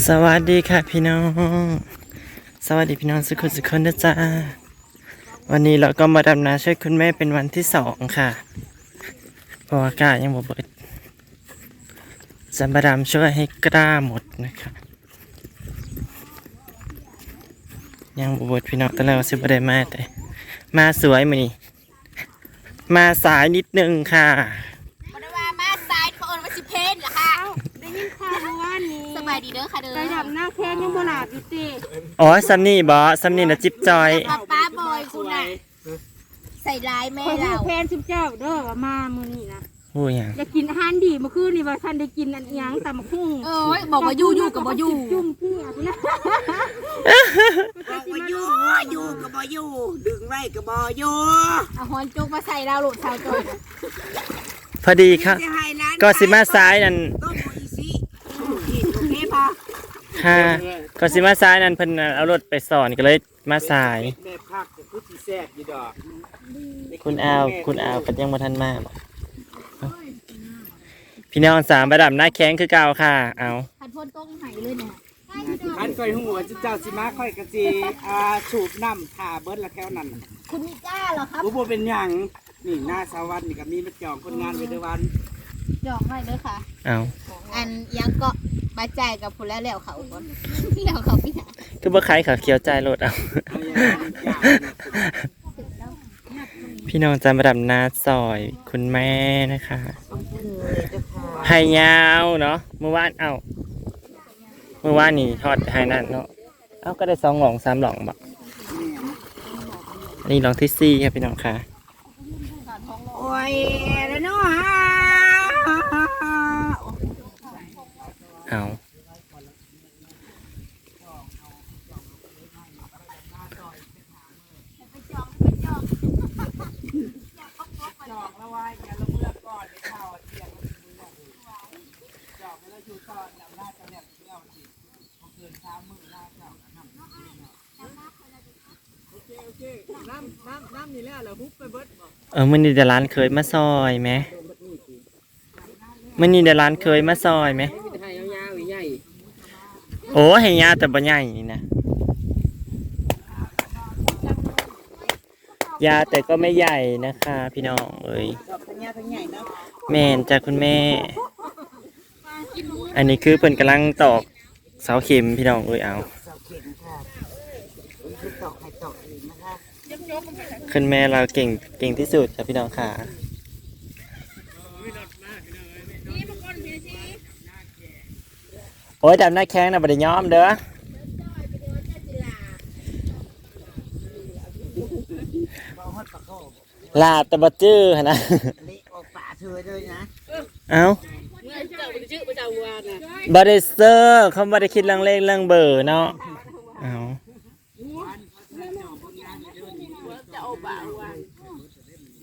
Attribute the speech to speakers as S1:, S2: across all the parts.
S1: สวัสดีค่ะพี่น้อง สวัสดีพี่น้องสุขุสุขคนนะจ๊ะวันนี้เราก็มาดำนาช่วยคุณแม่เป็นวันที่สองค่ะเพราะอากาศยังบ่เบิดจะมาดำช่วยให้กล้าหมดนะคะยังบ่เบิดพี่น้องตอนแรกว่าสิบ่ได้มาแต่มาสวยมื้อนี้มาสายนิดนึงค่ะ
S2: ดี
S3: เด้อค่ะเด้อ
S2: ไปดับหน้าแค้นยังโบราณอยู่ติ
S1: อ๋อซัมนี่บอซัมนี่นะจิ๊บจอย
S3: ป้าป้าบอยคุณน่ะใส่ร้ายแม่
S2: คอย
S3: เรา
S2: แค้นชิมเจ้าเด้อว่ามามื้อนี้นะ
S1: โอ้ยยัง
S2: อยากกินอาหารดีเมื่อคืนนี่ว่าท่านได้กินอันหยังตำบักหุ่ง
S3: เอ้ยบอกว่าอยู่อยู่กับบ่อยู่
S2: จุ่มเกี้ยพุ่นนะ
S4: บอกว่าอยู่อยู่ก็บ่อยู่ ดึงไว้ก็บ่อยู่
S3: เอาฮอนจุกมาใส่เราโหลดชาวจอย
S1: พอดีครับ
S4: จะให้ร้าน
S1: ก็สิมาซ้ายนั่น
S4: ต้มอีสิกินโอเคปะ
S1: ค่ะก็สิมาซ้ายนั่นเพิ่นน่ะเอารถไปสอนก็เลยมาสาย
S4: แม่พักก็คือสิแซ่บอยู่ดอก
S1: คุณอาวคุณอาวก็ยังบ่ทันมาบอกเอ้าพี่น้องสามประดับหน้าแข้งคือเก่าค่ะ เอา
S3: พันพ่นต้งไหเลยเนี่ย
S4: คันก่อยหัวจะเจ้าสิมาค่อยก็สิอ่าสูบน้ำถ่าเบิดละแก้วนั่น
S3: คุณมีกล้าเหรอครับ
S4: บ่บ่เป็นหยังนี่หน้าสวัสดิ์นี่ก็มีมาจองคนงานไว้เด้อวัน
S3: จองให้เด้อค่ะ
S1: เอา
S3: อันยังก็ บาจ่ายกับผู้แล้วแล้วเขาก่อนแล้วเขาพี่หา
S1: คือบ่ใครเขาเขียวใจรถเอา
S4: เอาอย่างอย่างนะ
S1: พี่น้องจำประดับหน้าซอยคุณแม่นะคะให้ยาวเนาะเมื่อวานเอ้าเมื่อวานนี่ทอดให้นั่นเนาะเอ้าก็ได้สองหลองสามหลองบักอันนี่หลองที่สี่ครับพี่น้องค่ะ
S4: โอ้ย แล้วเนาะ
S1: เอา
S4: น้ำน้ำน้ำนี่แหละเหรอฮุบไปเบิดบ่
S1: เออมันนี่เดยวร้านเคยมาซอยไหมมันนี่เดยวร้านเคยมาซอยไหม
S4: มีแต่ให้ยาวๆใหญ่
S1: โอ้ให้ยาแต่บ่ใหญ่นี่นะยาแต่ก็ไม่ใหญ่นะคะ พี่น้องเอ้ยแม่นจากคุณแม่ อันนี้คือเพิ่นกำลังตอกเสาเข็มพี่น้องเอ้ยเอา
S4: เสาเข็มค่ะคือตอกให้ตอกเองนะคะ
S1: คุณแม่เราเก่งเก่งที่สุดครับพี่น้องค่ะ โอ้ยดำหน้าแข้งนะบ่ได้ย้อมเด้อลาบแต่บ่จื้อหั่นนะ
S4: เละออกป่าเธอด้วยนะ
S1: เอ้าบริเซอร์เขาบริคิดเรื่องเลขเรื่องเบอร์เนาะเอ้า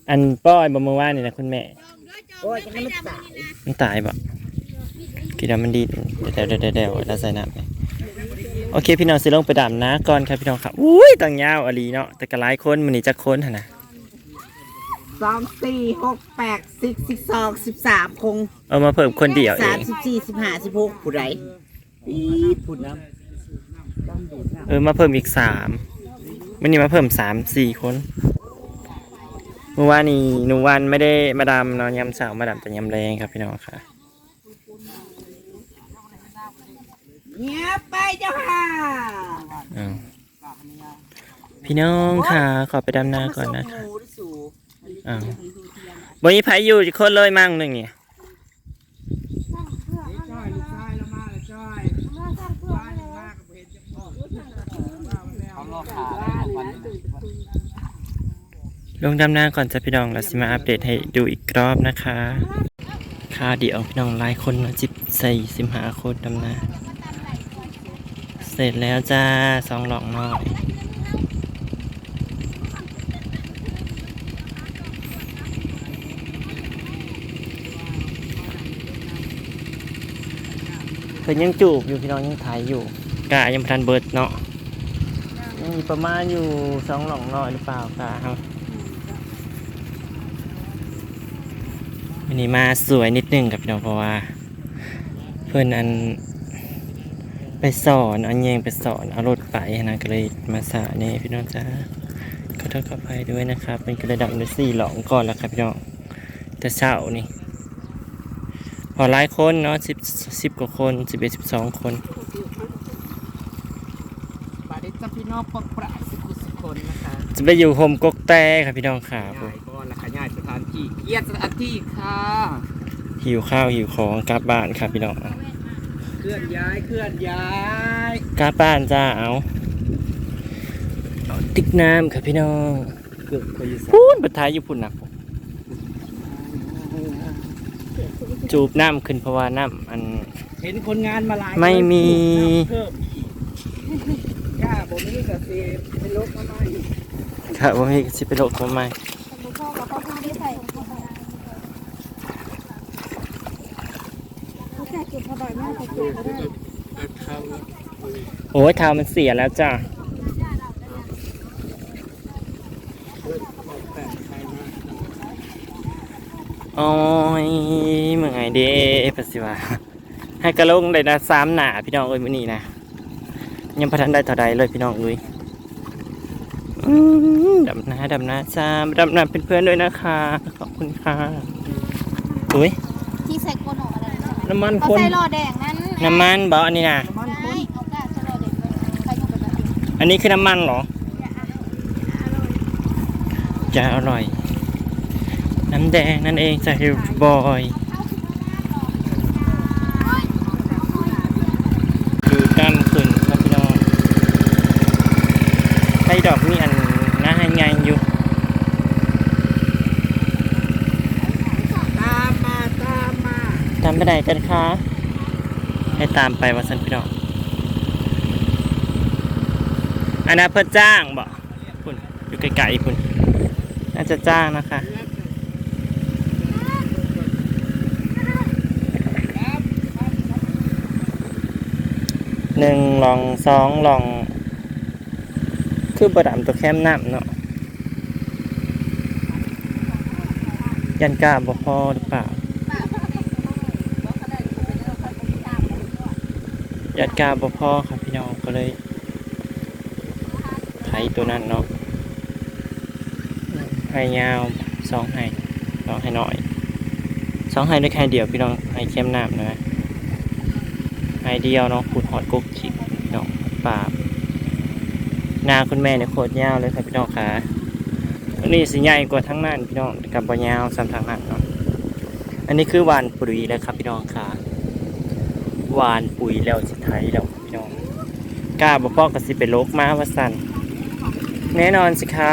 S1: อันป้อยบ่เมื่อวานนี่นะคุณแม่
S4: โอ้ยจะไม่ตาย
S1: มันตายบ่ พี่น้องมันดีเดี๋ยวเดี๋ยวเดี๋ยวเดี๋ยวแล้วใส่น้ำไปโอเคพี่น้องสิลงไปดำนะก่อนครับพี่น้องครับอุ้ยต่างยาวอลีเนาะแต่ก็หลายคนมันนี่จะค้นหั่นนะ
S4: สองสี่หกแปดสิบสิบสองสิบสามคง
S1: เอามาเพิ่มคนเดียวเอ
S4: สาม
S1: ง
S4: สิบสี่สิบห้าสิบหกผู้ใดปีดผู้น้ำต้องดูดน้
S1: เออมาเพิ่มอีกสามวันนี้มาเพิ่มสามสี่คนเมื่อวานนี้หนูวันไม่ได้มาดำเนอนยำเสาร์มาดำแต่ยำแรงครับพี่น้องค่ะ
S4: เงียบไปเจ้าค่ะ
S1: อ้าวพี่น้องค่ะขอไปดำนาก่อนนะ
S4: ห
S1: คะ
S4: มูที่สู
S1: อ้าวบมีไผอยู่อีกคนเลยมั่งหนึ่งเนี่ย
S4: จ้อยลูกชายแล้วมาแล้วจ้อยบ้านมากกับเห็นจะพ่อเขารอขาวัน
S1: ลงดำนาก่อนจะพี่น้องแล้วสิมาอัปเดตให้ดูอีกรอบนะคะ ค่ะเดี๋ยวพี่น้องหลายคนมาจิบใส่สิมหาโคตรดำนา เสร็จแล้วจ้าสองหลอกน้อยเพิ่นยังจูบอยู่พี่น้องยังถ่ายอยู่กะยังบ่ทันเบิดเนาะยังมีประมาณอยู่สองหลองน้อยหรือเปล่ากะครับวันนี้มาสวยนิดนึงกับพี่น้องเพราะว่า เพื่อนอัน ไปสอนเอาแยงไปสอนเอารถไปนะก็เลยมาสาเนี่ยพี่น้องจ้าขอโทษขออภัยด้วยนะครับเป็นกระดับในสี่หลองก่อนแล้วครับพี่น้องแต่เช้านี่พอหลายคนเนาะสิบสิบกว่าคนสิบเอ็ดสิบสองคน
S4: บาดนี้จ้าพี่น้องปกประสุขุสุคนนะคะ
S1: จะไปอยู่โฮมกกแต่ครับพี่น้องขาผ
S4: ง่ามยก่อนและขยายสถานที่เกียรติสถานที่ค่ะ
S1: หิวข้าวหิวของกลับบ้านครับพี่น้อง
S4: เคลื่อนย้ายเคลื่อนย้าย
S1: กลับบ้านจ้าเอาเอาติ๊กน้ำครับพี่น้อง
S4: เกือบไปอยู่
S1: พูนบัดท้ายอยู่พุ่นนะผมจูบน้ำขึ้นเพราะว่าน้ำอัน
S4: เห็นคนงานมาหลาย
S1: ไม่มี
S4: เพิ่มกล้าบ่มีก็สิเป็นโรคมาใหม่
S1: ครับว่ามีสิไปโลกมาใหม่
S3: พ่อกับพ่อพ่อได้ใส่
S2: เขาแค่เก็บพอบ่อยมากเขาเก็บก็ได้
S1: โอ้ยเท้ามันเสียแล้วจ้าโอ้ยเมื่อไงเด้ปะสิวะให้กระลงได้นะสามหนาพี่น้องเอ้ยมื้อนี้นะยังพัทันได้เท่าใดเลยพี่น้องเอ้ยอืมดำน้าดำน้าจ้าดำน้าเป็นเพื่อนด้วยนะคะ ขอบคุณค่ะอุ้ย
S3: ที่ใส่โกโนอะ นะ
S1: น้ำมัน
S3: เขา
S1: คน
S3: ใส่หลอดแดงนั้น
S1: น้ำมันบออันนี้นะ
S4: น้ำมัน
S3: ใช่
S4: คน
S3: เอากาใส่หลอดแดงไปใครยุ่งกับมัน
S1: อันนี้คือน้ำมันเหรอ จะอร่อย น้ำแดงนั่นเองจากฮิวบอยดูกล้ามขึ้นครับพี่น้องไส้ดอกมีอันน่าให้ไงอยู่
S4: ตามมาตามมา
S1: ตาม ไปไหนกันคะ ให้ตามไปว่าสันพี่น้องอันนั้นเพื่อจ้างบ่คุณอยู่ไกลๆคุณน่าจะจ้างนะคะหนึ่งลองสองลอง คือบดำตัวแคมน้ำเนาะยันกล้าบ่พอหรือเปล่า ยันกล้าบ่พอครับพี่น้องก็เลยไถตัวนั้นเนาะให้ยาวสองให้สองให้หน่อยสองให้ได้แค่เดียวพี่น้องให้เข้มน้ำนะไอเดียวเนาะขุดหอดกุ๊กขิกพี่น้องป่าบนาคุณแม่เนี่ยโคตรยาวเลยครับพี่น้องค่ะอันนี้สิใหญ่กว่าทั้งนั้นพี่น้องกับบยาวสามทางนั้นเนาะอันนี้คือวานปุ๋ยแล้วครับพี่น้องค่ะ หวานปุ๋ยแล้วสิไทยแล้วพี่น้องกล้าบ่พ่อกับสิไปโลกมาว่าสันแน่นอนสิคะ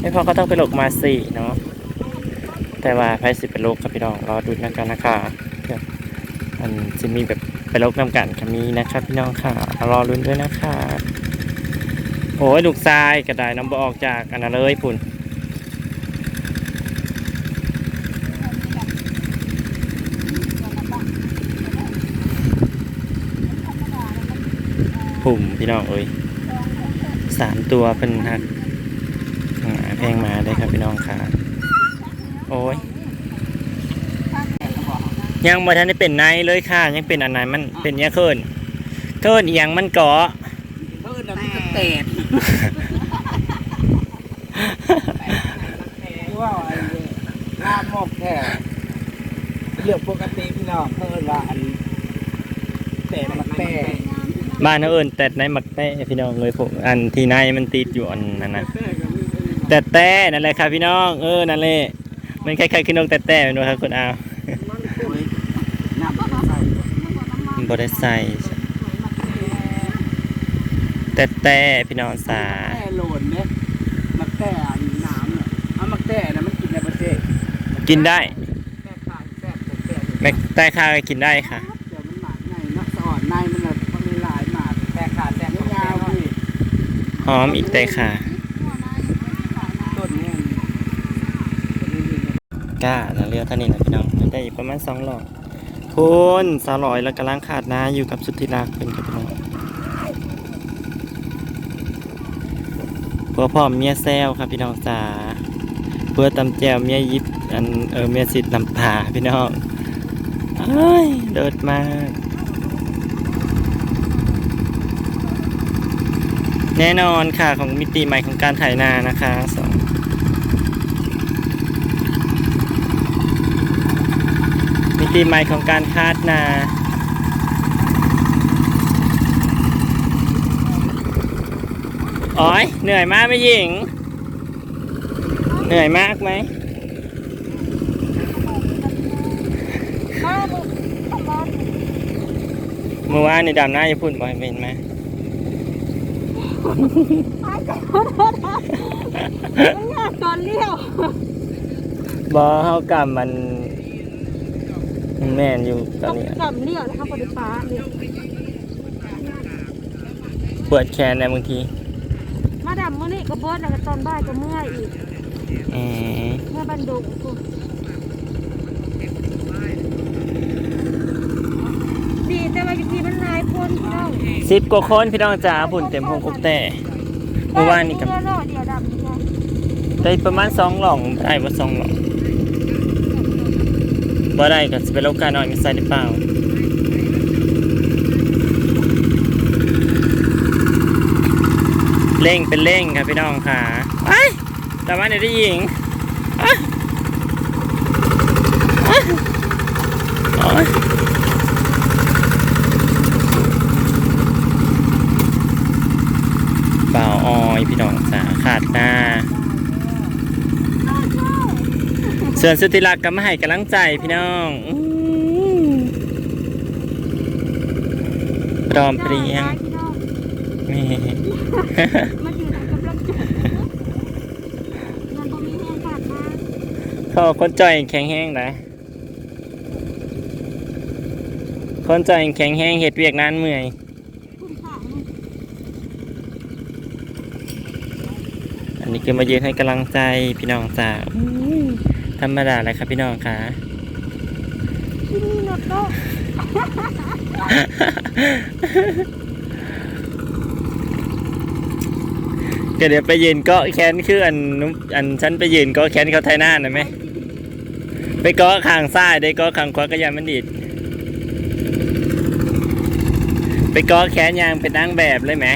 S1: ไม่พอก็ต้องไปโลกมาสี่เนาะแต่ว่าไพสิไปโลกครับพี่น้องรอดูนะกันนะคะอันจะมีแบบไปลบน้ำกันก็มีนะครับ พี่น้องค่ะรอรุ้นด้วยนะคะโอ้ยลูกทรายกระไดน้ำบออกจากอันนั้นเลยพุ่น พุ่มพี่น้องเอ้ยสามตัวเป็นหักหาแพงมาเลยครับพี่น้องค่ะโอ้ยยังบ่ทันได้เป็นในเลยค่ะ ยังเป็นอันไหนมันเป็นยังเคินเคินอีหยังมันเกาะ
S4: เพิ่นน่ะมันก็แตกที่ว่าไอ้ลาหมอกแท้เรื่องปกติพี่น้องเพิ่นว่าอันแตกมันแตก
S1: บ้านเขาเอิ้นแต่ในหมักแต้พี่น้องเลยผมอันที่ในมันติดอยู่อันนั้นนะแต่แต่นั่นแหละครับพี่น้องเออนั่นแหละมันคล้ายๆขึ้นนกแต่แต่เป็นว่าครับคุณอาว
S4: น้ำมันใส่
S1: มันบ่ได้ใส่แต่แต่พี่น้องสา
S4: แต้โหลนเนี่ยมักแต้อันน้ำเนี่ยเอามักแต้นะมันกินในประเทศ
S1: กินได้
S4: แต้ขายแต้ผมแต้
S1: แม็กแต่ข้าวก็กินได้ค่ะ
S4: อม
S1: อีกแต่ค่ะกล้าแล้วเรือท่านี้นะพี่น้องได้อีกประมาณสองหลอดคุณสาวลอยแล้วกำลังขาดน้าอยู่กับสุธิรักเป็นกับน้องเพื่อพ่อเมียแซวครับพี่น้องจ๋าเพื่อตำแจวเมียยิบอันเออเมียสิทธิ์ลำผาพี่น้องเอ้ยเดิดมาก แน่นอนค่ะของมิติใหม่ของการถ่ายนานะคะสองมิติใหม่ของการคาดนาอ๋อยเหนื่อยมากไหมหญิง เหนื่อยมากไหม
S2: มาลูกเข้าบ้าน
S1: เมื่อวานในดำหน้าญี่ปุ่นบ่อยเป็นไหม
S2: มันยากตอนเลี้ยว
S1: บอเฮากลับมันมันแม่นอยู่ตอ
S2: ต้
S1: น
S2: อง
S1: นี้
S2: กำเลี้ยวแล้วครับบริฟ้าเนี่ย
S1: ปวดแขนในบางที
S2: มาดำมื้อนี้ก็เบิดแล้วก็ตอนบ่ายก็เมื่อยอีก
S1: อืม
S2: เมื่อบันดุงกูดีแต่ คนพี่น้อง
S1: สิบกว่าคนพี่น้องจ๋าผุ่นเต็มพงกบแต่เมื่อวานนี่กับ
S2: เรือเดียวดำนี่ไง
S1: ได้ประมาณสองหล่องได้มาสองหล่องบ่ได้ก็จะเป็นโรคกาหน่อยมีใส่หรือเปล่าเร่งเป็นเร่งครับพี่น้องค่ะไอ้แต่ว่าเนี่ยได้ยิงอะอะโอ๊ยเปล่าออย พี่น้องจ๋าขาดหน้าส่วนสุธิรักก็มาให้กำลังใจพี่น้องอื้อพร้อมเพรียง
S2: พี่น้อง
S1: แม่
S2: มาอยู่ไหนกับรับจุมันบ่มีแห้งขาดมา
S1: เขาคนจ่อยแข็งแห้งได้คนจ่อยแข็งแห้งเห็ดเวียกนานเมื่อย
S2: คุณค่ะ
S1: อั นนี้คือมายืนให้กำลังใจพี่น้องจ้าอื้อธรรมดาเลยครับพี่น้องค่ะ
S2: ที่นี่นดโลก
S1: ก็เดี๋ยวไปยืนเกาะแขนคืออันนุอันฉันไปยืนเกาะแขนเขาไทยหน้าหน่อยไหมไปเกาะข้างซ้ายได้เกาะข้างขวาก็อยังมันดีดไปเกาะแขนยางเป็นนางแบบเลยไหม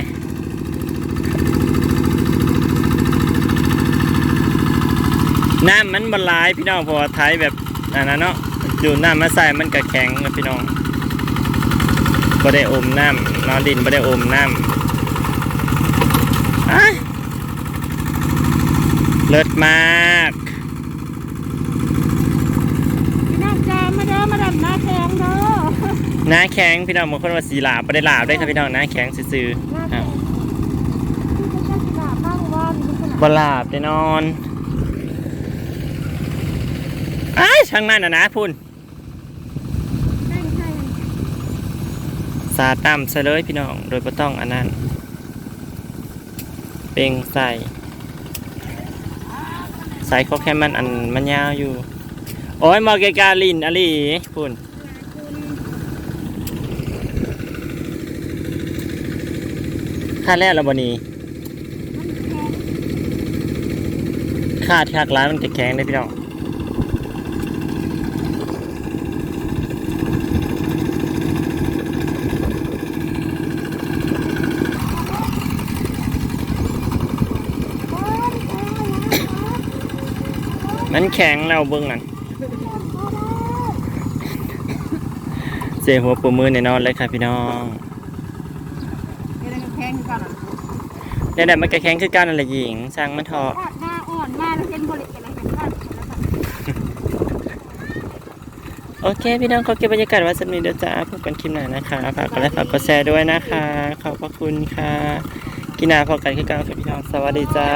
S1: น้ำมันบหลายพี่น้องพอไทยแบบอันนั้นเนาะอยู่น้ำมาใส่มันก็แข็งนะพี่น้องบ่ได้อมน้ำนอนดินบ่ได้อมน้ำอ้ายเลิศมาก
S2: พี่น้องจ้ามาเด้อมาดำหน้าแข็งเด้อ
S1: หน้าแข็งพี่น้องบางคนว่าสีหลาบไม่ได้หลาบได้ครับพี่น้องหน้าแข็งซื่อ
S2: น้า
S1: ๆ
S2: แข็
S1: งว
S2: ที่จะจะหนาบ้างว่ามีขนาด
S1: บหลาบแน่นอนอ้าย ช่างนั่นนะนะพุ่น
S2: ใช่ใช่
S1: สาต่ำซะเลยพี่น้อง โดยไม่ต้องอันนั้นเป่งใส่ใส่เขาแค่มันอันมันยาวอยู่ โอ้ยมาเกกาลินอะลีพุ่นค่าแรกแล้วบนี้ขาดขากร้านมันจะแข็งได้พี่น้อง มันแข็งแล้วเบิ้งนั่นเสียหัวปูมือแน่นอนเลยค่ะพี่น้อง
S2: ไม่ได้แข็งกันอะ
S1: เนี่ยแหละมันก็แข็งคือกันนั่นแหละหญิงช่างมันเถอะ
S2: หน้าอ่อนมาแล้วเห็นบริการอะไรกันบ้างแล้วกัน
S1: โอเค พี่น้องขอเก็บบรรยากาศไว้สักนิดเดียวจ้าพบกันคลิปหน้านะคะฝากกดไลค์ฝากกดแชร์ด้วยนะคะ ขอบพระคุณค่ะกินหนาพอกันคือกันค่ะพี่น้องสวัสดีจ้า